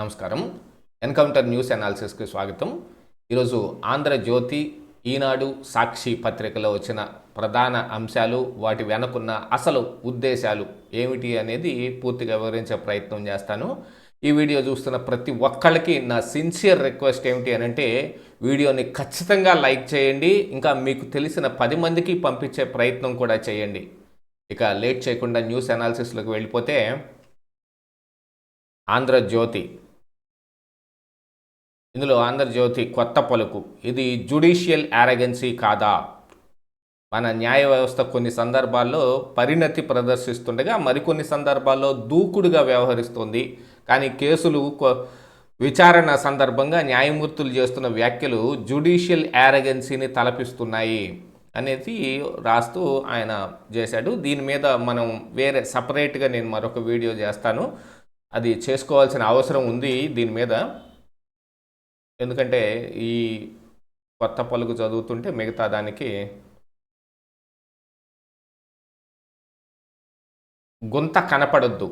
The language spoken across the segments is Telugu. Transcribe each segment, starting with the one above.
నమస్కారం. ఎన్కౌంటర్ న్యూస్ అనాలిసిస్కి స్వాగతం. ఈరోజు ఆంధ్రజ్యోతి ఈనాడు సాక్షి పత్రికలో వచ్చిన ప్రధాన అంశాలు వాటి వెనకున్న అసలు ఉద్దేశాలు ఏమిటి అనేది పూర్తిగా వివరించే ప్రయత్నం చేస్తాను. ఈ వీడియో చూస్తున్న ప్రతి ఒక్కళ్ళకి నా సిన్సియర్ రిక్వెస్ట్ ఏమిటి అని అంటే వీడియోని ఖచ్చితంగా లైక్ చేయండి ఇంకా మీకు తెలిసిన పది మందికి పంపించే ప్రయత్నం కూడా చేయండి. ఇక లేట్ చేయకుండా న్యూస్ అనాలిసిస్లోకి వెళ్ళిపోతే ఆంధ్రజ్యోతి ఇందులో ఆంధ్రజ్యోతి కొత్త పలుకు. ఇది జుడిషియల్ యారగెన్సీ కాదా? మన న్యాయ వ్యవస్థ కొన్ని సందర్భాల్లో పరిణతి ప్రదర్శిస్తుండగా మరికొన్ని సందర్భాల్లో దూకుడుగా వ్యవహరిస్తుంది. కానీ కేసులు కొ- విచారణ సందర్భంగా న్యాయమూర్తులు చేస్తున్న వ్యాఖ్యలు జుడిషియల్ యారగెన్సీని తలపిస్తున్నాయి అనేది రాస్తూ ఆయన చేశాడు. దీని మీద మనం వేరే సపరేట్గా నేను మరొక వీడియో చేస్తాను. అది చేసుకోవాల్సిన అవసరం ఉంది దీని మీద. ఎందుకంటే ఈ కొత్త పలుకు చదువుతుంటే మిగతా దానికి గుంత కనపడొద్దు.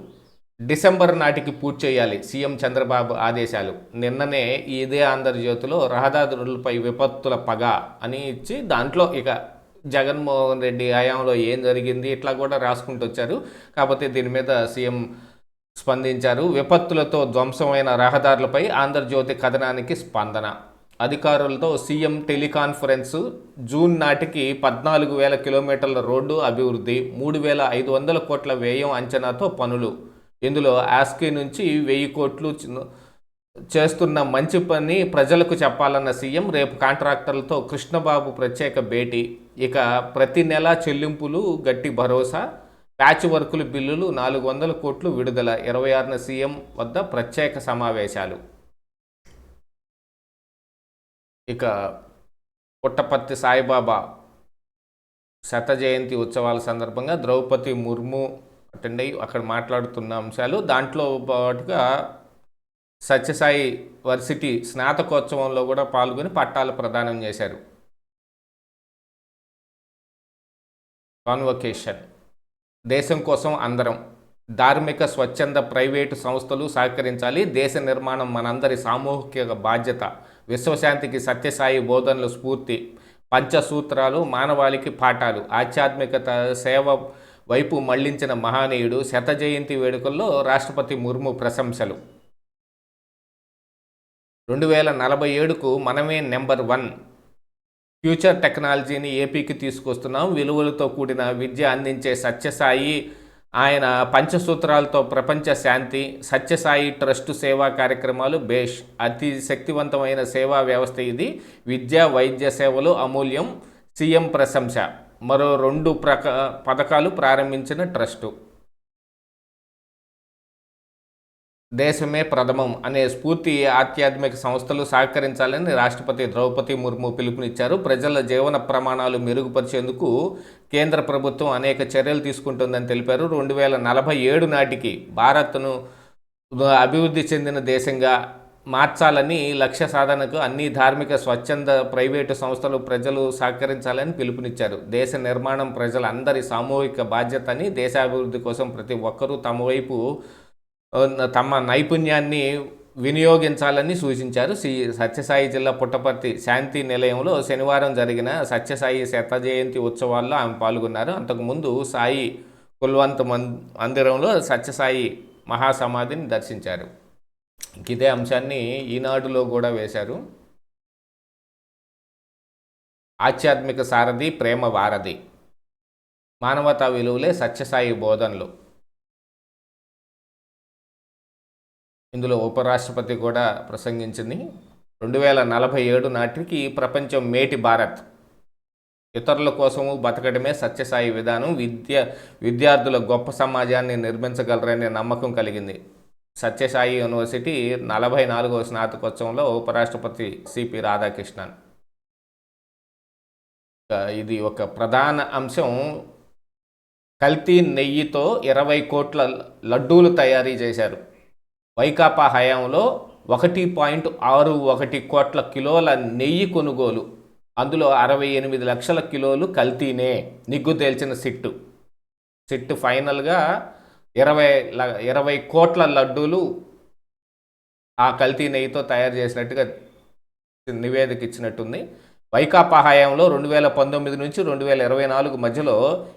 డిసెంబర్ నాటికి పూర్తి చేయాలి సీఎం చంద్రబాబు ఆదేశాలు. నిన్ననే ఇదే ఆంధ్రజ్యోతిలో రహదారులపై విపత్తుల పగ అని ఇచ్చి దాంట్లో ఇక జగన్మోహన్ రెడ్డి హయాంలో ఏం జరిగింది ఇట్లా కూడా రాసుకుంటూ వచ్చారు కాకపోతే దీని మీద సీఎం స్పందించారు. విపత్తులతో ధ్వంసమైన రహదారులపై ఆంధ్రజ్యోతి కథనానికి స్పందన. అధికారులతో సీఎం టెలికాన్ఫరెన్స్ జూన్ నాటికి పద్నాలుగు వేల కిలోమీటర్ల రోడ్డు అభివృద్ధి మూడు వేల ఐదు వందల కోట్ల వ్యయం అంచనాతో పనులు. ఇందులో ఆస్కీ నుంచి వెయ్యి కోట్లు చేస్తున్న మంచి పని ప్రజలకు చెప్పాలన్న సీఎం రేపు కాంట్రాక్టర్లతో కృష్ణబాబు ప్రత్యేక భేటీ. ఇక ప్రతి నెల చెల్లింపులు గట్టి భరోసా ప్యాచ్ వర్కులు బిల్లులు నాలుగు వందల కోట్లు విడుదల ఇరవై ఆరున సీఎం వద్ద ప్రత్యేక సమావేశాలు. ఇక పుట్టపర్తి సాయిబాబా శత జయంతి ఉత్సవాల సందర్భంగా ద్రౌపది ముర్ము అటెండ్ అయ్యి అక్కడ మాట్లాడుతున్న అంశాలు. దాంట్లో పాటుగా సత్యసాయి వర్సిటీ స్నాతకోత్సవంలో కూడా పాల్గొని పట్టాలు ప్రదానం చేశారు. కాన్వకేషన్. దేశం కోసం అందరం. ధార్మిక స్వచ్ఛంద ప్రైవేటు సంస్థలు సహకరించాలి. దేశ నిర్మాణం మనందరి సామూహిక బాధ్యత. విశ్వశాంతికి సత్యసాయి బోధనలు స్ఫూర్తి. పంచసూత్రాలు మానవాళికి పాఠాలు. ఆధ్యాత్మికత సేవ వైపు మళ్ళించిన మహానీయుడు శత జయంతి వేడుకల్లో రాష్ట్రపతి ముర్ము ప్రశంసలు. రెండు వేల నలభై ఏడుకు మనమే నెంబర్ వన్. ఫ్యూచర్ టెక్నాలజీని ఏపీకి తీసుకొస్తున్నాం. విలువలతో కూడిన విద్య అందించే సత్యసాయి ఆయన పంచసూత్రాలతో ప్రపంచ శాంతి సత్యసాయి ట్రస్ట్ సేవా కార్యక్రమాలు బేష్ అతి శక్తివంతమైన సేవా వ్యవస్థ ఇది. విద్య వైద్య సేవలు అమూల్యం. సీఎం ప్రశంస. మరో రెండు ప్రక పథకాలు ప్రారంభించిన ట్రస్టు. దేశమే ప్రథమం అనే స్ఫూర్తి ఆధ్యాత్మిక సంస్థలు సహకరించాలని రాష్ట్రపతి ద్రౌపది ముర్ము పిలుపునిచ్చారు. ప్రజల జీవన ప్రమాణాలు మెరుగుపరిచేందుకు కేంద్ర ప్రభుత్వం అనేక చర్యలు తీసుకుంటుందని తెలిపారు. రెండు వేల నలభై ఏడు నాటికి భారత్ను అభివృద్ధి చెందిన దేశంగా మార్చాలని లక్ష్య సాధనకు అన్ని ధార్మిక స్వచ్ఛంద ప్రైవేటు సంస్థలు ప్రజలు సహకరించాలని పిలుపునిచ్చారు. దేశ నిర్మాణం ప్రజలందరి సామూహిక బాధ్యత అని దేశాభివృద్ధి కోసం ప్రతి ఒక్కరూ తమ వైపు తమ నైపుణ్యాన్ని వినియోగించాలని సూచించారు. శ్రీ సత్యసాయి జిల్లా పుట్టపర్తి శాంతి నిలయంలో శనివారం జరిగిన సత్యసాయి శత జయంతి ఉత్సవాల్లో ఆమె పాల్గొన్నారు. అంతకుముందు సాయి కుల్వంత్ మం మందిరంలో సత్యసాయి మహాసమాధిని దర్శించారు. ఇదే అంశాన్ని ఈనాడులో కూడా వేశారు. ఆధ్యాత్మిక సారథి ప్రేమ వారధి. మానవతా విలువలే సత్యసాయి బోధనలు. ఇందులో ఉపరాష్ట్రపతి కూడా ప్రసంగించింది. రెండు వేల నలభై ఏడు నాటికి ప్రపంచం మేటి భారత్. ఇతరుల కోసము బతకడమే సత్యసాయి విధానం. విద్య విద్యార్థుల గొప్ప సమాజాన్ని నిర్మించగలరనే నమ్మకం కలిగింది. సత్యసాయి యూనివర్సిటీ నలభై నాలుగవ స్నాతకోత్సవంలో ఉపరాష్ట్రపతి సిపి రాధాకృష్ణన్. ఇది ఒక ప్రధాన అంశం. కల్తీ నెయ్యితో ఇరవై కోట్ల లడ్డూలు తయారీ చేశారు. వైకాపా హయాంలో ఒకటి పాయింట్ ఆరు ఒకటి కోట్ల కిలోల నెయ్యి కొనుగోలు. అందులో అరవై ఎనిమిది లక్షల కిలోలు కల్తీనే నిగ్గు తేల్చిన సిట్టు. సిట్టు ఫైనల్గా ఇరవై ల- ఇరవై కోట్ల లడ్డూలు ఆ కల్తీ నెయ్యితో తయారు చేసినట్టుగా నివేదిక ఇచ్చినట్టుంది. వైకాపా హయాంలో రెండు వేల పంతొమ్మిది నుంచి రెండు వేల ఇరవై నాలుగు మధ్యలో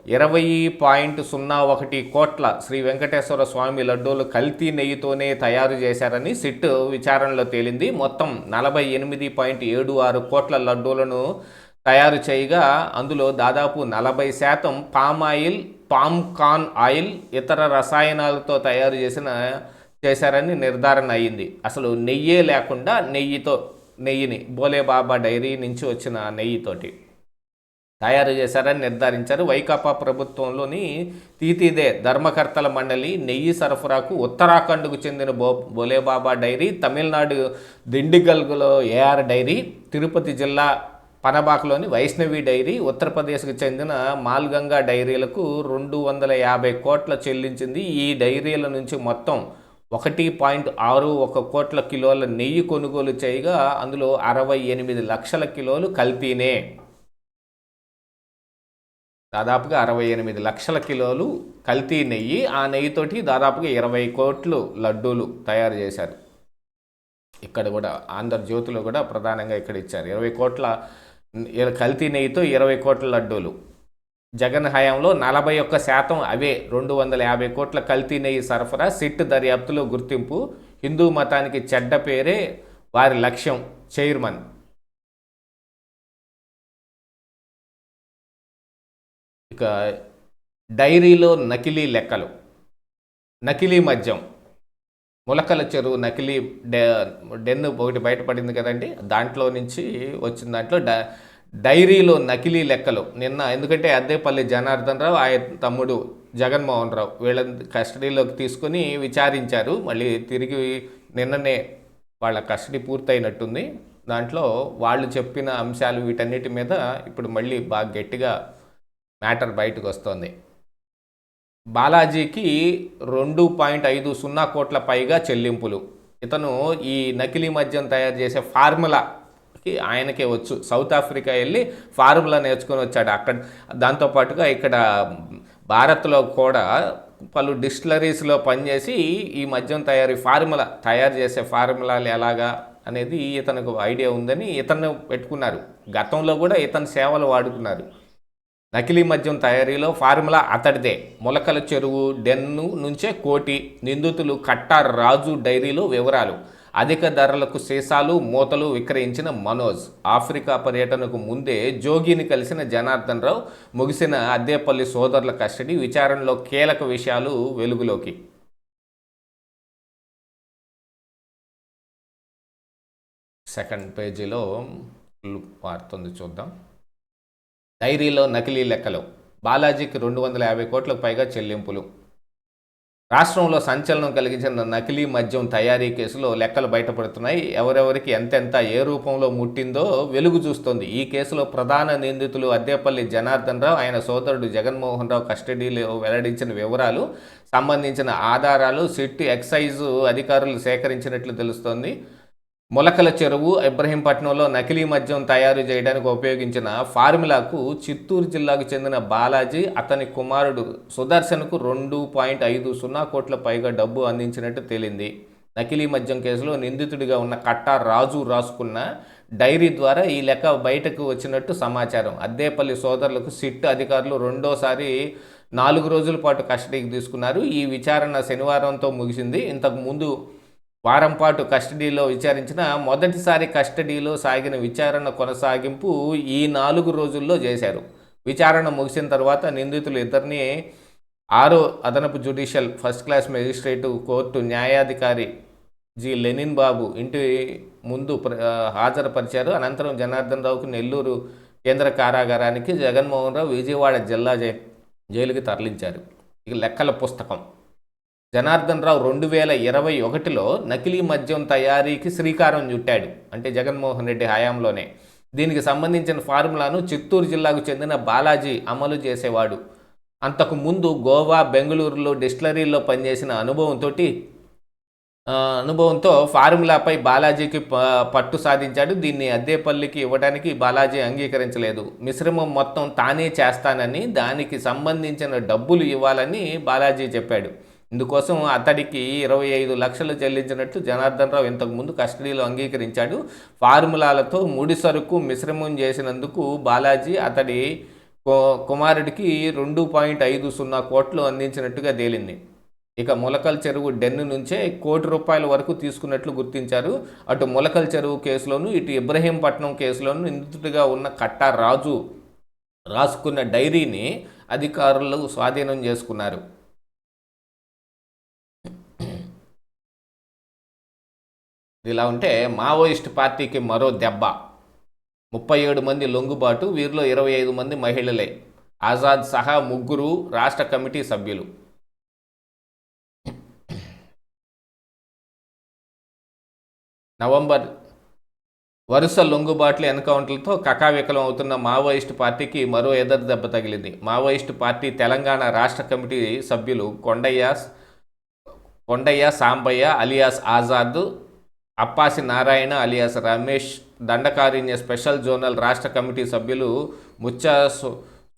ఇరవై పాయింట్ సున్నా ఒకటి కోట్ల శ్రీ వెంకటేశ్వర స్వామి లడ్డూలు కల్తీ నెయ్యితోనే తయారు చేశారని సిట్ విచారణలో తేలింది. మొత్తం నలభై ఎనిమిది పాయింట్ ఏడు ఆరు కోట్ల లడ్డూలను తయారు చేయగా అందులో దాదాపు నలభై శాతం palm oil palm corn oil ఇతర రసాయనాలతో తయారు చేసిన చేశారని నిర్ధారణ అయ్యింది అసలు నెయ్యే లేకుండా నెయ్యితో నెయ్యిని. బోలేబాబా డైరీ నుంచి వచ్చిన నెయ్యితోటి. తయారు చేశారని నిర్ధారించారు వైకాపా ప్రభుత్వంలోని తీతీదే ధర్మకర్తల మండలి నెయ్యి సరఫరాకు ఉత్తరాఖండ్కు చెందిన బో బోలేబాబా డైరీ తమిళనాడు దిండిగల్గులో ఏఆర్ డైరీ తిరుపతి జిల్లా పనబాకలోని వైష్ణవి డైరీ ఉత్తరప్రదేశ్కు చెందిన మాల్గంగా డైరీలకు రెండు వందల యాభై కోట్ల చెల్లించింది. ఈ డైరీల నుంచి మొత్తం ఒకటి పాయింట్ ఆరు ఒక కోట్ల కిలోల నెయ్యి కొనుగోలు చేయగా అందులో అరవై ఎనిమిది లక్షల కిలోలు కల్తీనే దాదాపుగా అరవై ఎనిమిది లక్షల కిలోలు కల్తీ నెయ్యి ఆ నెయ్యితోటి దాదాపుగా ఇరవై కోట్లు లడ్డూలు తయారు చేశారు. ఇక్కడ కూడా ఆంధ్రజ్యోతిలో కూడా ప్రధానంగా ఇక్కడ ఇచ్చారు. ఇరవై కోట్ల కల్తీ నెయ్యితో ఇరవై కోట్ల లడ్డూలు. జగన్ హయాంలో నలభై ఒక్క శాతం అవే రెండు వందల యాభై కోట్ల కల్తీ నెయ్యి సరఫరా సిట్ దర్యాప్తులో గుర్తింపు హిందూ మతానికి చెడ్డ పేరే వారి లక్ష్యం చైర్మన్. ఇక డైరీలో నకిలీ లెక్కలు. నకిలీ మద్యం. ములకల చెరువు నకిలీ డె ఒకటి బయటపడింది కదండి దాంట్లో నుంచి వచ్చిన దాంట్లో డ డైరీలో నకిలీ లెక్కలు. నిన్న ఎందుకంటే అద్దేపల్లి జనార్దన్ రావు ఆయన తమ్ముడు జగన్మోహన్ రావు వీళ్ళని కస్టడీలోకి తీసుకుని విచారించారు. మళ్ళీ తిరిగి నిన్ననే వాళ్ళ కస్టడీ పూర్తయినట్టుంది. దాంట్లో వాళ్ళు చెప్పిన అంశాలు వీటన్నిటి మీద ఇప్పుడు మళ్ళీ బాగా గట్టిగా మ్యాటర్ బయటకు వస్తుంది. బాలాజీకి రెండు పాయింట్ ఐదు సున్నా కోట్ల పైగా చెల్లింపులు. ఇతను ఈ నకిలీ మద్యం తయారు చేసే ఫార్ములా ఆయనకే వచ్చు. సౌత్ ఆఫ్రికా వెళ్ళి ఫార్ములా నేర్చుకొని వచ్చాడు అక్కడ. దాంతోపాటుగా ఇక్కడ భారత్లో కూడా పలు డిస్టిలరీస్లో పనిచేసి ఈ మద్యం తయారీ ఫార్ములా తయారు చేసే ఫార్ములాలు ఎలాగా అనేది ఇతనికి ఐడియా ఉందని ఇతను పెట్టుకున్నారు. గతంలో కూడా ఇతని సేవలు వాడుకున్నారు. నకిలీ మద్యం తయారీలో ఫార్ములా అతడిదే. మొలకల చెరువు డెన్ను నుంచే కోటి నిందితులు కట్టార్ రాజు డైరీలో వివరాలు. అధిక ధరలకు సీసాలు మూతలు విక్రయించిన మనోజ్ ఆఫ్రికా పర్యటనకు ముందే జోగిని కలిసిన జనార్దన్ రావు ముగిసిన అద్దేపల్లి సోదరుల కస్టడీ విచారణలో కీలక విషయాలు వెలుగులోకి. సెకండ్ పేజీలో మారుతుంది చూద్దాం. డైరీలో నకిలీ లెక్కలు. బాలాజీకి రెండు వందల యాభై కోట్లకు పైగా చెల్లింపులు. రాష్ట్రంలో సంచలనం కలిగించిన నకిలీ మద్యం తయారీ కేసులో లెక్కలు బయటపడుతున్నాయి. ఎవరెవరికి ఎంతెంత ఏ రూపంలో ముట్టిందో వెలుగు చూస్తోంది. ఈ కేసులో ప్రధాన నిందితులు అద్దేపల్లి జనార్దన్ రావు ఆయన సోదరుడు జగన్మోహన్ రావు కస్టడీలో వెల్లడించిన వివరాలు సంబంధించిన ఆధారాలు సిట్ ఎక్సైజ్ అధికారులు సేకరించినట్లు తెలుస్తోంది. మొలకల చెరువు ఇబ్రహీంపట్నంలో నకిలీ మద్యం తయారు చేయడానికి ఉపయోగించిన ఫార్ములాకు చిత్తూరు జిల్లాకు చెందిన బాలాజీ అతని కుమారుడు సుదర్శన్కు రెండు పాయింట్ ఐదు సున్నా కోట్ల పైగా డబ్బు అందించినట్టు తేలింది. నకిలీ మద్యం కేసులో నిందితుడిగా ఉన్న కట్టా రాజు రాసుకున్న డైరీ ద్వారా ఈ లెక్క బయటకు వచ్చినట్టు సమాచారం. అద్దేపల్లి సోదరులకు సిట్ అధికారులు రెండోసారి నాలుగు రోజుల పాటు కస్టడీకి తీసుకున్నారు. ఈ విచారణ శనివారంతో ముగిసింది. ఇంతకు ముందు వారం పాటు కస్టడీలో విచారించిన మొదటిసారి కస్టడీలో సాగిన విచారణ కొనసాగింపు ఈ నాలుగు రోజుల్లో చేశారు. విచారణ ముగిసిన తర్వాత నిందితులు ఇద్దరిని ఆరో అదనపు judicial first class magistrate court న్యాయాధికారి G. Lenin Babu ఇంటి ముందు ప్ర- హాజరుపరిచారు. అనంతరం జనార్దన్ రావుకు నెల్లూరు కేంద్ర కారాగారానికి జగన్మోహన్ రావు విజయవాడ జిల్లా జై జైలుకి తరలించారు. ఇక లెక్కల పుస్తకం. జనార్దన్ రావు రెండు వేల ఇరవై ఒకటిలో నకిలీ మద్యం తయారీకి శ్రీకారం చుట్టాడు అంటే జగన్మోహన్ రెడ్డి హయాంలోనే. దీనికి సంబంధించిన ఫార్ములాను చిత్తూరు జిల్లాకు చెందిన బాలాజీ అమలు చేసేవాడు. అంతకు ముందు గోవా బెంగళూరులో డిస్టిలరీలో పనిచేసిన అనుభవంతో అనుభవంతో ఫార్ములాపై బాలాజీకి ప- పట్టు సాధించాడు. దీన్ని అద్దేపల్లికి ఇవ్వడానికి బాలాజీ అంగీకరించలేదు. మిశ్రమం మొత్తం తానే చేస్తానని దానికి సంబంధించిన డబ్బులు ఇవ్వాలని బాలాజీ చెప్పాడు. ఇందుకోసం అతడికి ఇరవై ఐదు లక్షలు చెల్లించినట్లు జనార్దన్ రావు ఇంతకుముందు కస్టడీలో అంగీకరించాడు. ఫార్ములాలతో ముడి సరుకు మిశ్రమం చేసినందుకు బాలాజీ అతడి కుమారుడికి రెండు పాయింట్ ఐదు సున్నా కోట్లు అందించినట్టుగా తేలింది. ఇక ములకల్ చెరువు డెన్ను నుంచే కోటి రూపాయల వరకు తీసుకున్నట్లు గుర్తించారు. అటు ములకల్ చెరువు కేసులోను ఇటు ఇబ్రహీంపట్నం కేసులోను నిందితుడిగా ఉన్న కట్టా రాజు రాసుకున్న డైరీని అధికారులు స్వాధీనం చేసుకున్నారు. ఇలా ఉంటే మావోయిస్ట్ పార్టీకి మరో దెబ్బ. ముప్పై ఏడు మంది లొంగుబాటు వీరిలో ఇరవై ఐదు మంది మహిళలే. ఆజాద్ సహా ముగ్గురు రాష్ట్ర కమిటీ సభ్యులు. నవంబర్ వరుస లొంగుబాట్ల ఎన్కౌంటర్లతో కకావికలం అవుతున్న మావోయిస్టు పార్టీకి మరో ఎదురు దెబ్బ తగిలింది. మావోయిస్టు పార్టీ తెలంగాణ రాష్ట్ర కమిటీ సభ్యులు Kondaiah Kondaiah Sambaiah alias Azad Appasi Narayana alias Ramesh Dandakaranya special zonal రాష్ట్ర కమిటీ సభ్యులు ముచ్చ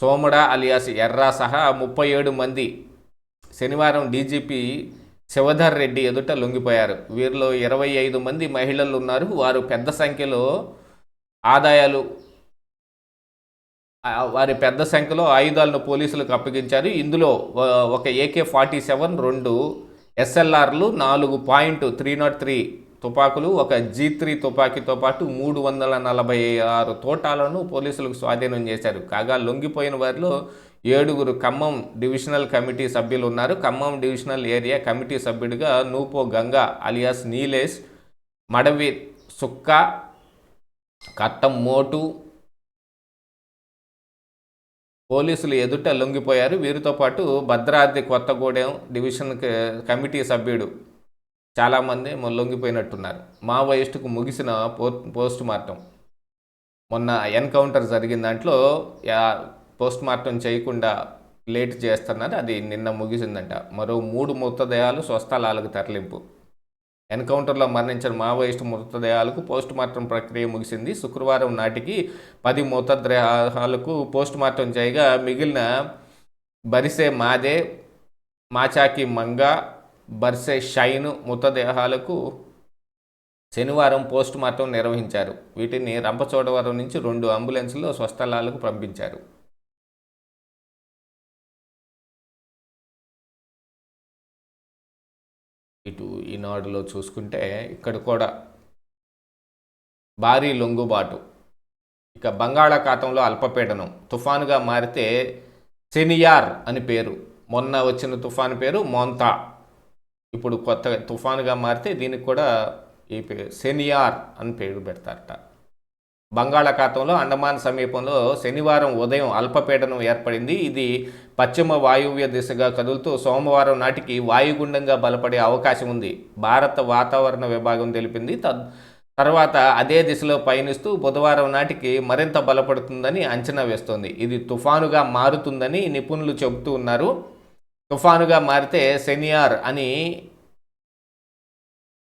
సోముడ అలియాస్ ఎర్రా సహా ముప్పై ఏడు మంది. శనివారం డీజీపీ శివధర్ రెడ్డి ఎదుట లొంగిపోయారు. వీరిలో ఇరవై ఐదు మంది మహిళలు ఉన్నారు వారు పెద్ద సంఖ్యలో ఆదాయాలు వారి పెద్ద సంఖ్యలో ఆయుధాలను పోలీసులకు అప్పగించారు. ఇందులో ఒక ఏకే ఫార్టీ సెవెన్ రెండు ఎస్ఎల్ఆర్లు నాలుగు పాయింట్ త్రీ నాట్ త్రీ తుపాకులు ఒక జీ త్రీ తుపాకీతో పాటు మూడు వందల నలభై ఆరు తోటాలను పోలీసులకు స్వాధీనం చేశారు. కాగా లొంగిపోయిన వారిలో ఏడుగురు ఖమ్మం డివిజనల్ కమిటీ సభ్యులు ఉన్నారు. ఖమ్మం డివిజనల్ ఏరియా కమిటీ సభ్యుడిగా నూపో గంగా అలియాస్ నీలేష్ మడవి సుక్క కట్టం మోటు పోలీసులు ఎదుట లొంగిపోయారు. వీరితో పాటు భద్రాద్రి కొత్తగూడెం డివిజన్ కమిటీ సభ్యుడు చాలామంది లొంగిపోయినట్టున్నారు మావోయిస్టుకు ముగిసిన పోస్ట్ మార్టం. మొన్న ఎన్కౌంటర్ జరిగిన దాంట్లో పోస్ట్ మార్టం చేయకుండా లేట్ చేస్తున్నారు. అది నిన్న ముగిసిందంట. మరో మూడు మృతదేహాలు స్వస్థలాలకు తరలింపు. ఎన్కౌంటర్లో మరణించిన మావోయిస్టు మృతదేహాలకు పోస్ట్ మార్టం ప్రక్రియ ముగిసింది. శుక్రవారం నాటికి పది మృతదేహాలకు పోస్ట్ మార్టం చేయగా మిగిలిన బరిసే మాదే మాచాకి మంగ బర్సే షైన్ మృతదేహాలకు శనివారం పోస్ట్ మార్టం నిర్వహించారు. వీటిని రంపచోడవరం నుంచి రెండు అంబులెన్స్లో స్వస్థలాలకు పంపించారు. ఇటు ఈనాడులో చూసుకుంటే ఇక్కడ కూడా భారీ లొంగుబాటు. ఇక బంగాళాఖాతంలో అల్పపీడనం. తుఫానుగా మారితే సెనియార్ అని పేరు. మొన్న వచ్చిన తుఫాను పేరు మోంతా. ఇప్పుడు కొత్త తుఫానుగా మారితే దీనికి కూడా ఈ సెనియార్ అని పేరు పెడతారట. బంగాళాఖాతంలో అండమాన్ సమీపంలో శనివారం ఉదయం అల్పపీడనం ఏర్పడింది. ఇది పశ్చిమ వాయువ్య దిశగా కదులుతూ సోమవారం నాటికి వాయుగుండంగా బలపడే అవకాశం ఉంది. భారత వాతావరణ విభాగం తెలిపింది. తర్వాత అదే దిశలో పయనిస్తూ బుధవారం నాటికి మరింత బలపడుతుందని అంచనా వేస్తోంది. ఇది తుఫానుగా మారుతుందని నిపుణులు చెబుతూ ఉన్నారు. తుఫానుగా మారితే సెనియార్ అని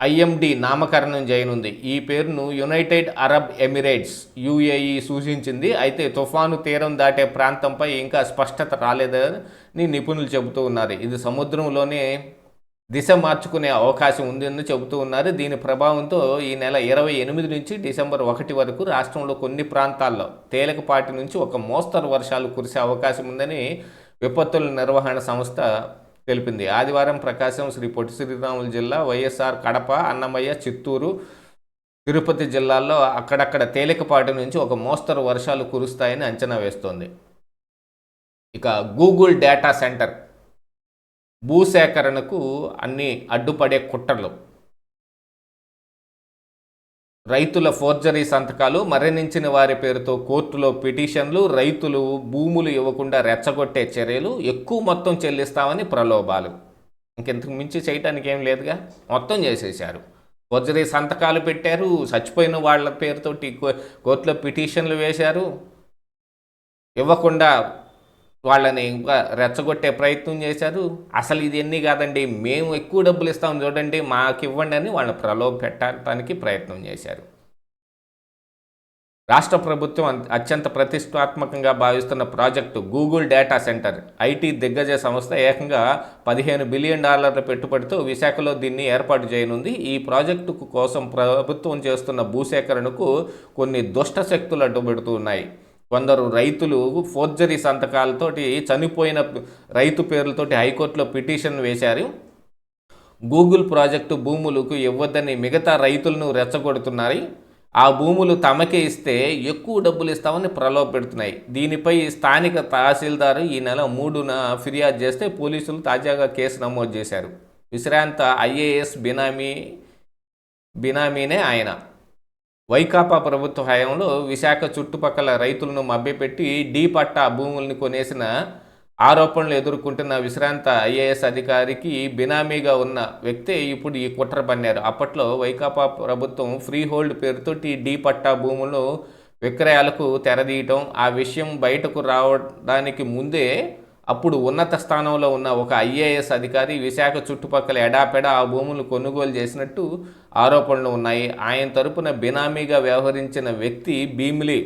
ఐఎండి నామకరణం చేయనుంది. ఈ పేరును యునైటెడ్ అరబ్ ఎమిరేట్స్ యుఏఈ సూచించింది. అయితే తుఫాను తీరం దాటే ప్రాంతంపై ఇంకా స్పష్టత రాలేదని నిపుణులు చెబుతూ ఉన్నారు. ఇది సముద్రంలోనే దిశ మార్చుకునే అవకాశం ఉందని చెబుతూ ఉన్నారు. దీని ప్రభావంతో ఈ నెల ఇరవై ఎనిమిది నుంచి డిసెంబర్ ఒకటి వరకు రాష్ట్రంలో కొన్ని ప్రాంతాల్లో తేలికపాటి నుంచి ఒక మోస్తరు వర్షాలు కురిసే అవకాశం ఉందని విపత్తుల నిర్వహణ సంస్థ తెలిపింది. ఆదివారం ప్రకాశం శ్రీ పొట్టి శ్రీరాములు జిల్లా వైఎస్ఆర్ కడప అన్నమయ్య చిత్తూరు తిరుపతి జిల్లాల్లో అక్కడక్కడ తేలికపాటి నుంచి ఒక మోస్తరు వర్షాలు కురుస్తాయని అంచనా వేస్తోంది. ఇక గూగుల్ డేటా సెంటర్ భూసేకరణకు అన్ని అడ్డుపడే కుట్రలు. రైతుల ఫోర్జరీ సంతకాలు మరణించిన వారి పేరుతో కోర్టులో పిటిషన్లు రైతులు భూములు ఇవ్వకుండా రెచ్చగొట్టే చర్యలు ఎక్కువ మొత్తం చెల్లిస్తామని ప్రలోభాలు. ఇంకెంతకు మించి చేయటానికి ఏం లేదుగా? మొత్తం చేసేశారు. ఫోర్జరీ సంతకాలు పెట్టారు చచ్చిపోయిన వాళ్ళ పేరుతోటి కోర్టులో పిటిషన్లు వేశారు. ఇవ్వకుండా వాళ్ళని ఇంకా రెచ్చగొట్టే ప్రయత్నం చేశారు. అసలు ఇది ఎన్ని కాదండి మేము ఎక్కువ డబ్బులు ఇస్తాం చూడండి మాకు ఇవ్వండి అని వాళ్ళని ప్రలోభ పెట్టడానికి ప్రయత్నం చేశారు. రాష్ట్ర ప్రభుత్వం అత్యంత ప్రతిష్టాత్మకంగా భావిస్తున్న project Google data centre IT దిగ్గజ సంస్థ ఏకంగా పదిహేను బిలియన్ డాలర్ల పెట్టుబడితో విశాఖలో దీన్ని ఏర్పాటు చేయనుంది. ఈ ప్రాజెక్టు కోసం ప్రభుత్వం చేస్తున్న భూసేకరణకు కొన్ని దుష్ట శక్తులు అడ్డుపెడుతూ ఉన్నాయి కొందరు రైతులు ఫోర్జరీ సంతకాలతోటి చనిపోయిన రైతు పేర్లతోటి హైకోర్టులో పిటిషన్ వేశారు. గూగుల్ ప్రాజెక్టు భూములకు ఇవ్వద్దని మిగతా రైతులను రెచ్చగొడుతున్నాయి ఆ భూములు తమకే ఇస్తే ఎక్కువ డబ్బులు ఇస్తామని ప్రలోభ పెడుతున్నాయి. దీనిపై స్థానిక తహసీల్దారు ఈ నెల మూడున ఫిర్యాదు చేస్తే పోలీసులు తాజాగా కేసు నమోదు చేశారు. విశ్రాంత ఐఏఎస్ బినామీ బినామీనే ఆయన. వైకాపా ప్రభుత్వ హయాంలో విశాఖ చుట్టుపక్కల రైతులను మభ్యపెట్టి డీ పట్టా భూముల్ని కొనేసిన ఆరోపణలు ఎదుర్కొంటున్న విశ్రాంత ఐఏఎస్ అధికారికి బినామీగా ఉన్న వ్యక్తే ఇప్పుడు ఈ కుట్ర పన్నారు. అప్పట్లో వైకాపా ప్రభుత్వం ఫ్రీ హోల్డ్ పేరుతోటి డీ పట్టా భూములను విక్రయాలకు తెరదీయటం ఆ విషయం బయటకు రావడానికి ముందే అప్పుడు ఉన్నత స్థానంలో ఉన్న ఒక ఐఏఎస్ అధికారి విశాఖ చుట్టుపక్కల ఎడాపెడా ఆ భూములు కొనుగోలు చేసినట్టు ఆరోపణలు ఉన్నాయి. ఆయన తరపున బినామీగా వ్యవహరించిన వ్యక్తి భీమిలి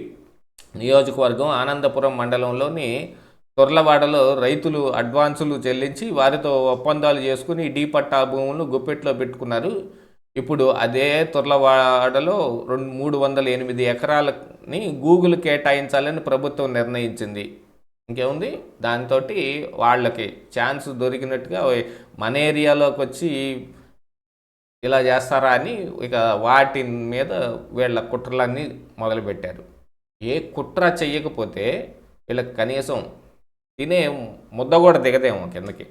నియోజకవర్గం ఆనందపురం మండలంలోని తొర్లవాడలో రైతులు అడ్వాన్సులు చెల్లించి వారితో ఒప్పందాలు చేసుకుని డీ పట్టా భూములను గుప్పెట్లో పెట్టుకున్నారు. ఇప్పుడు అదే తొర్లవాడలో రెండు మూడు వందల ఎనిమిది ఎకరాలని గూగుల్ కేటాయించాలని ప్రభుత్వం నిర్ణయించింది. ఇంకేముంది? దాంతో వాళ్ళకి ఛాన్స్ దొరికినట్టుగా మన ఏరియాలోకి వచ్చి ఇలా చేస్తారా అని ఇక వాటి మీద వీళ్ళ కుట్రలన్నీ మొదలుపెట్టారు. ఏ కుట్ర చెయ్యకపోతే వీళ్ళకి కనీసం తినే ముద్ద కూడా దిగదేమో కిందకి.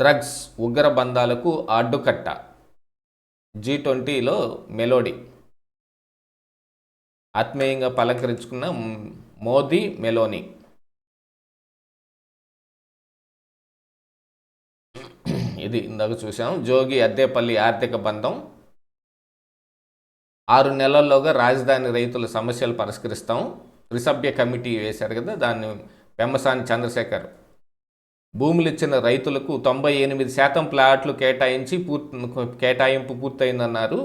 డ్రగ్స్ ఉగ్ర బంధాలకు అడ్డుకట్ట. జీ ట్వంటీలో మెలోడీ. ఆత్మీయంగా పలకరించుకున్న మోదీ మెలోనీ. ఇది ఇందాక చూసాం జోగి అద్దేపల్లి ఆర్థిక బంధం. ఆరు నెలల్లోగా రాజధాని రైతుల సమస్యలు పరిష్కరిస్తాం. త్రిసభ్య కమిటీ వేశారు కదా దాన్ని పెమ్మసాని చంద్రశేఖర్. భూములు ఇచ్చిన రైతులకు తొంభై ఎనిమిది శాతం ప్లాట్లు కేటాయించి పూర్తి కేటాయింపు పూర్తయిందన్నారు.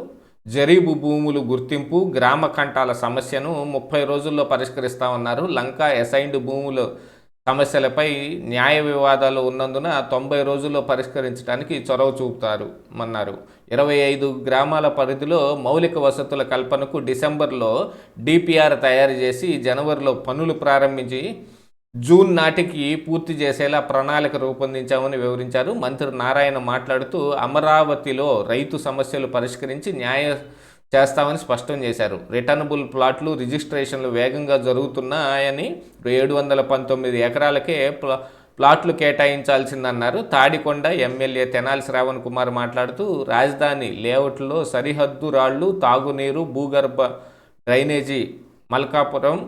జరీబు భూములు గుర్తింపు గ్రామ కంటాల సమస్యను ముప్పై రోజుల్లో పరిష్కరిస్తామన్నారు. లంకా అసైన్డ్ భూముల సమస్యలపై న్యాయ వివాదాలు ఉన్నందున తొంభై రోజుల్లో పరిష్కరించడానికి చొరవ చూపుతారు అన్నారు ఇరవై ఐదు గ్రామాల పరిధిలో మౌలిక వసతుల కల్పనకు డిసెంబర్లో డిపిఆర్ తయారు చేసి జనవరిలో పనులు ప్రారంభించి జూన్ నాటికి పూర్తి చేసేలా ప్రణాళిక రూపొందించామని వివరించారు. మంత్రి నారాయణ మాట్లాడుతూ అమరావతిలో రైతు సమస్యలు పరిష్కరించి న్యాయ చేస్తామని స్పష్టం చేశారు. రిటర్నబుల్ ప్లాట్లు రిజిస్ట్రేషన్లు వేగంగా జరుగుతున్నాయని ఏడు వందల పంతొమ్మిది ఎకరాలకే ప్లా ప్లాట్లు కేటాయించాల్సిందన్నారు. తాడికొండ ఎమ్మెల్యే తెనాలి శ్రావణ్ కుమార్ మాట్లాడుతూ రాజధాని లేఅవుట్లో సరిహద్దు రాళ్ళు తాగునీరు భూగర్భ డ్రైనేజీ మల్కాపురం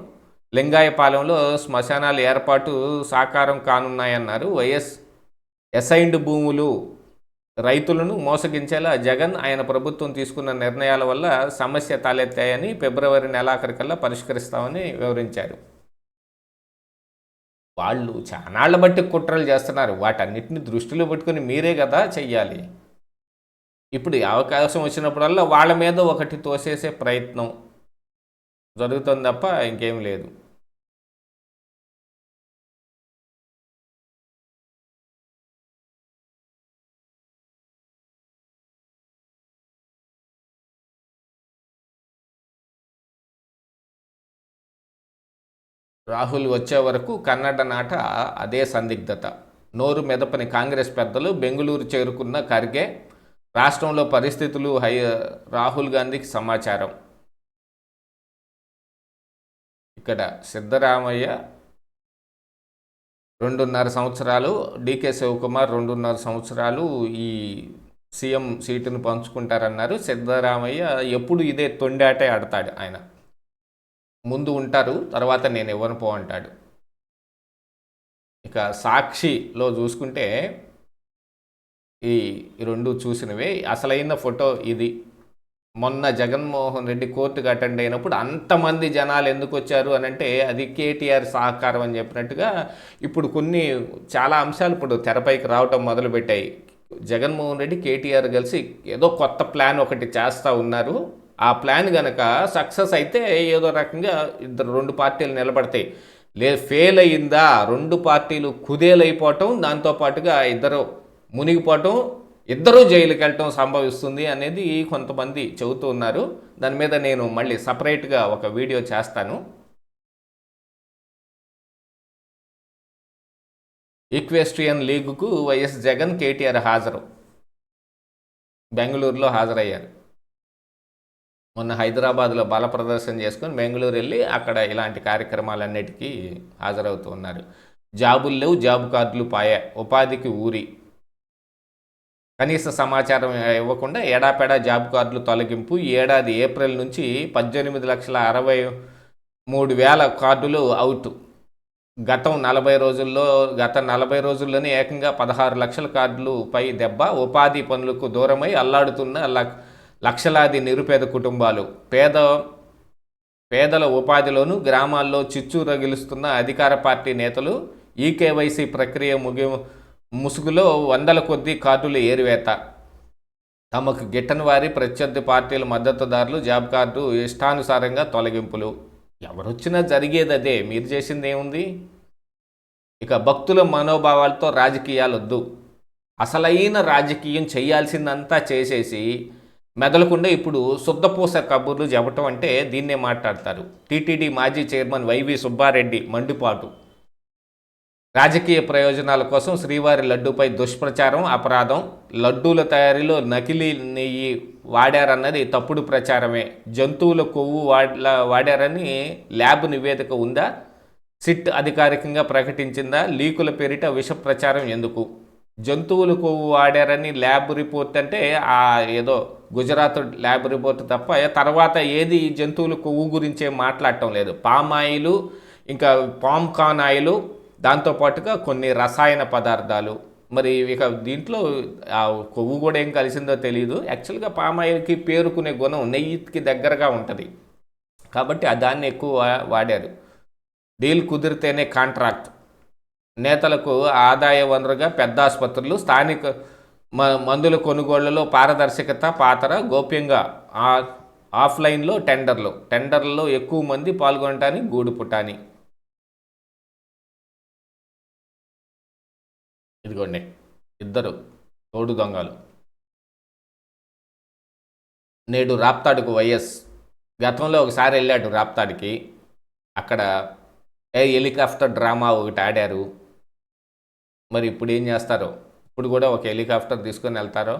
లింగాయపాలెంలో శ్మశానాల ఏర్పాటు సాకారం కానున్నాయన్నారు. వైఎస్ అసైన్డ్ భూములు రైతులను మోసగించేలా జగన్ ఆయన ప్రభుత్వం తీసుకున్న నిర్ణయాల వల్ల సమస్య తలెత్తాయని ఫిబ్రవరి నెలాఖరికల్లా పరిష్కరిస్తామని వివరించారు. వాళ్ళు చానాళ్ళ బట్టి కుట్రలు చేస్తున్నారు. వాటన్నిటిని దృష్టిలో పెట్టుకుని మీరే కదా చెయ్యాలి. ఇప్పుడు అవకాశం వచ్చినప్పుడల్లా వాళ్ళ మీద ఒకటి తోసేసే ప్రయత్నం జరుగుతుంది తప్ప ఇంకేం లేదు. రాహుల్ వచ్చే వరకు కన్నడ నాట అదే సందిగ్ధత. నోరు మెదపని కాంగ్రెస్ పెద్దలు బెంగళూరు చేరుకున్న ఖర్గే రాష్ట్రంలో పరిస్థితులు హై రాహుల్ గాంధీకి సమాచారం. ఇక్కడ సిద్ధరామయ్య రెండున్నర సంవత్సరాలు డీకే శివకుమార్ రెండున్నర సంవత్సరాలు ఈ సీఎం సీటును పంచుకుంటారన్నారు. సిద్ధరామయ్య ఎప్పుడు ఇదే తొండాటే ఆడతాడు ఆయన. ముందు ఉంటారు తర్వాత నేను ఇవ్వను పో అంటాడు ఇక సాక్షిలో చూసుకుంటే ఈ ఈ రెండు చూసినవే. అసలైన ఫోటో ఇది. మొన్న జగన్మోహన్ రెడ్డి కోర్టుకు అటెండ్ అయినప్పుడు అంతమంది జనాలు ఎందుకు వచ్చారు అని అంటే అది కేటీఆర్ సహకారం అని చెప్పినట్టుగా ఇప్పుడు కొన్ని చాలా అంశాలు ఇప్పుడు తెరపైకి రావటం మొదలుపెట్టాయి. జగన్మోహన్ రెడ్డి కేటీఆర్ కలిసి ఏదో కొత్త ప్లాన్ ఒకటి చేస్తూ ఉన్నారు. ఆ ప్లాన్ కనుక సక్సెస్ అయితే ఏదో రకంగా ఇద్దరు రెండు పార్టీలు నిలబడతాయి. లే ఫెయిల్ అయిందా రెండు పార్టీలు కుదేలైపోవటం దాంతోపాటుగా ఇద్దరు మునిగిపోవటం ఇద్దరూ జైలుకి వెళ్ళటం సంభవిస్తుంది అనేది కొంతమంది చెబుతూ ఉన్నారు. దాని మీద నేను మళ్ళీ సపరేట్గా ఒక వీడియో చేస్తాను. ఈక్వెస్ట్రియన్ లీగ్కు వైఎస్ జగన్ కేటీఆర్ హాజరు. బెంగళూరులో హాజరయ్యారు. మొన్న హైదరాబాద్లో బల ప్రదర్శన చేసుకొని బెంగళూరు వెళ్ళి అక్కడ ఇలాంటి కార్యక్రమాలన్నిటికీ హాజరవుతూ ఉన్నారు. జాబులు లేవు జాబ్ కార్డులు పాయా ఉపాధికి ఊరి. కనీస సమాచారం ఇవ్వకుండా ఏడాపెడా జాబ్ కార్డులు తొలగింపు. ఏడాది ఏప్రిల్ నుంచి పద్దెనిమిది లక్షల అరవై మూడు వేల కార్డులు అవుట్. గతం నలభై రోజుల్లో గత నలభై రోజుల్లోనే ఏకంగా పదహారు లక్షల కార్డులు పై దెబ్బ. ఉపాధి పనులకు దూరమై అల్లాడుతున్న లక్ లక్షలాది నిరుపేద కుటుంబాలు. పేద పేదల ఉపాధిలోను గ్రామాల్లో చిచ్చు రగిలుస్తున్న అధికార పార్టీ నేతలు ఈ కేవైసీ ప్రక్రియ ముగి ముసుగులో వందల కొద్దీ కార్డులు ఏరివేత. తమకు గిట్టని వారి ప్రత్యర్థి పార్టీల మద్దతుదారులు జాబ్ కార్డు ఇష్టానుసారంగా తొలగింపులు. ఎవరొచ్చినా జరిగేది అదే. మీరు చేసింది ఏముంది? ఇక భక్తుల మనోభావాలతో రాజకీయాలు వద్దు అసలైన రాజకీయం చేయాల్సిందంతా చేసేసి మెదలకుండా ఇప్పుడు శుద్ధపూస కబుర్లు చెప్పటం అంటే దీన్నే మాట్లాడతారు. టీటీడీ మాజీ చైర్మన్ వైవి సుబ్బారెడ్డి మండిపాటు. రాజకీయ ప్రయోజనాల కోసం శ్రీవారి లడ్డూపై దుష్ప్రచారం అపరాధం లడ్డూల తయారీలో నకిలీ నెయ్యి వాడారన్నది తప్పుడు ప్రచారమే. జంతువుల కొవ్వు వాడ వాడారని ల్యాబ్ నివేదిక ఉందా? సిట్ అధికారికంగా ప్రకటించిందా? లీకుల పేరిట విష ప్రచారం ఎందుకు? జంతువుల కొవ్వు వాడారని ల్యాబ్ రిపోర్ట్ అంటే ఆ ఏదో గుజరాత్ ల్యాబ్ రిపోర్ట్ తప్ప తర్వాత ఏది ఈ జంతువుల కొవ్వు గురించే మాట్లాడటం లేదు. పామ్ ఆయిల్ ఇంకా పామ్ కాన్ ఆయిల్ దాంతోపాటుగా కొన్ని రసాయన పదార్థాలు. మరి ఇక దీంట్లో ఆ కొవ్వు కూడా ఏం కలిసిందో తెలియదు యాక్చువల్గా పామ్ ఆయిల్కి పేరుకునే గుణం నెయ్యికి దగ్గరగా ఉంటుంది. కాబట్టి దాన్ని ఎక్కువ వాడారు. డీల్ కుదిరితేనే కాంట్రాక్ట్. నేతలకు ఆదాయ వనరుగా పెద్ద ఆసుపత్రులు స్థానిక మందుల కొనుగోళ్ళలో పారదర్శకత పాత్ర గోప్యంగా ఆ- ఆఫ్లైన్లో టెండర్లు. టెండర్లలో ఎక్కువ మంది పాల్గొనటానికి గూడు పుటాని ఇదిగోండి. ఇద్దరు తోడు దొంగలు. నేడు రాప్తాడుకు వైఎస్. గతంలో ఒకసారి వెళ్ళాడు రాప్తాడికి. అక్కడ ఏ హెలికాప్టర్ డ్రామా ఒకటి ఆడారు. మరి ఇప్పుడు ఏం చేస్తారో? ఇప్పుడు కూడా ఒక హెలికాప్టర్ తీసుకొని వెళ్తారు.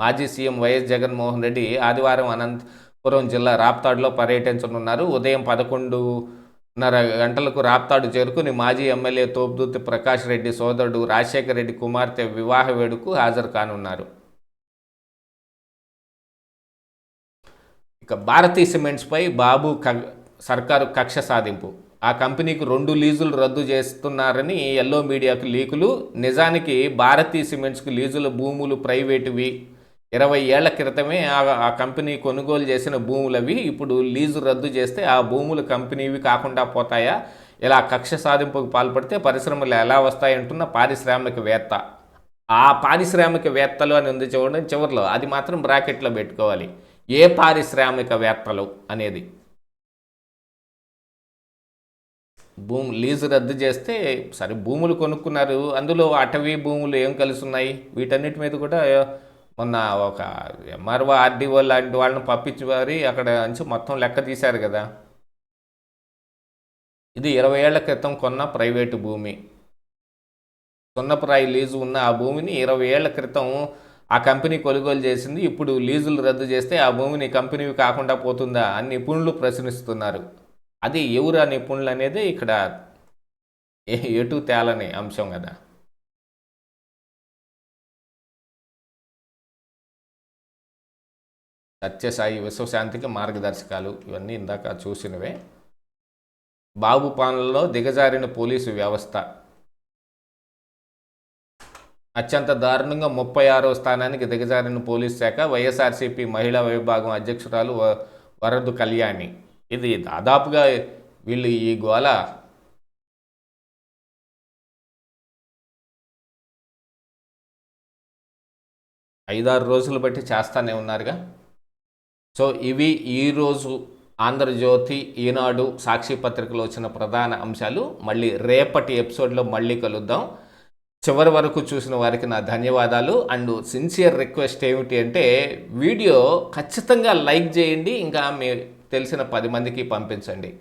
మాజీ సీఎం వైఎస్ జగన్మోహన్ రెడ్డి ఆదివారం అనంతపురం జిల్లా రాప్తాడులో పర్యటించనున్నారు. ఉదయం పదకొండున్నర గంటలకు రాప్తాడు చేరుకుని మాజీ ఎమ్మెల్యే తోపుదూతి ప్రకాష్ రెడ్డి సోదరుడు రాజశేఖర రెడ్డి కుమార్తె వివాహ వేడుకు హాజరు కానున్నారు. ఇక భారతీ సిమెంట్స్పై బాబు క సర్కారు కక్ష సాధింపు. ఆ కంపెనీకి రెండు లీజులు రద్దు చేస్తున్నారని ఎల్లో మీడియాకు లీకులు. నిజానికి భారతీ సిమెంట్స్కి లీజుల భూములు ప్రైవేటువి. ఇరవై ఏళ్ళ క్రితమే ఆ కంపెనీ కొనుగోలు చేసిన భూములవి. ఇప్పుడు లీజు రద్దు చేస్తే ఆ భూములు కంపెనీవి కాకుండా పోతాయా? ఇలా కక్ష సాధింపుకు పాల్పడితే పరిశ్రమలు ఎలా వస్తాయంటున్న పారిశ్రామికవేత్త. ఆ పారిశ్రామికవేత్తలు అని ఉంది చూడండి చివరిలో. అది మాత్రం బ్రాకెట్లో పెట్టుకోవాలి. ఏ పారిశ్రామికవేత్తలు అనేది. భూమి లీజు రద్దు చేస్తే సరే భూములు కొనుక్కున్నారు. అందులో అటవీ భూములు ఏం కలిసి ఉన్నాయి వీటన్నిటి మీద కూడా మొన్న ఒక ఎంఆర్ఓ ఆర్డీఓ లాంటి వాళ్ళని పంపించి వారి అక్కడ నుంచి మొత్తం లెక్క తీశారు కదా. ఇది ఇరవై ఏళ్ళ క్రితం కొన్న ప్రైవేటు భూమి. సున్నపురాయి లీజు ఉన్న ఆ భూమిని ఇరవై ఏళ్ళ క్రితం ఆ కంపెనీ కొనుగోలు చేసింది. ఇప్పుడు లీజులు రద్దు చేస్తే ఆ భూమిని కంపెనీవి కాకుండా పోతుందా అని నిపుణులు ప్రశ్నిస్తున్నారు. అది ఎవరు నిపుణులు అనేది ఇక్కడ ఏ- ఎటు తేలని అంశం కదా. సత్యసాయి విశ్వశాంతికి మార్గదర్శకాలు ఇవన్నీ ఇందాక చూసినవే. బాబు పాలనలో దిగజారిన పోలీసు వ్యవస్థ. అత్యంత దారుణంగా ముప్పై ఆరో స్థానానికి దిగజారిన పోలీస్ శాఖ వైఎస్ఆర్సీపీ మహిళా విభాగం అధ్యక్షురాలు వరదు కళ్యాణి. ఇది దాదాపుగా వీళ్ళు ఈ గోల ఐదారు రోజులు బట్టి చేస్తానే ఉన్నారుగా. సో ఇవి ఈరోజు ఆంధ్రజ్యోతి ఈనాడు సాక్షి పత్రికలో వచ్చిన ప్రధాన అంశాలు. మళ్ళీ రేపటి ఎపిసోడ్లో మళ్ళీ కలుద్దాం. చివరి వరకు చూసిన వారికి నా ధన్యవాదాలు. అండ్ సిన్సియర్ రిక్వెస్ట్ ఏమిటి అంటే వీడియో ఖచ్చితంగా లైక్ చేయండి. ఇంకా మీ తెలిసిన పది మందికి పంపించండి.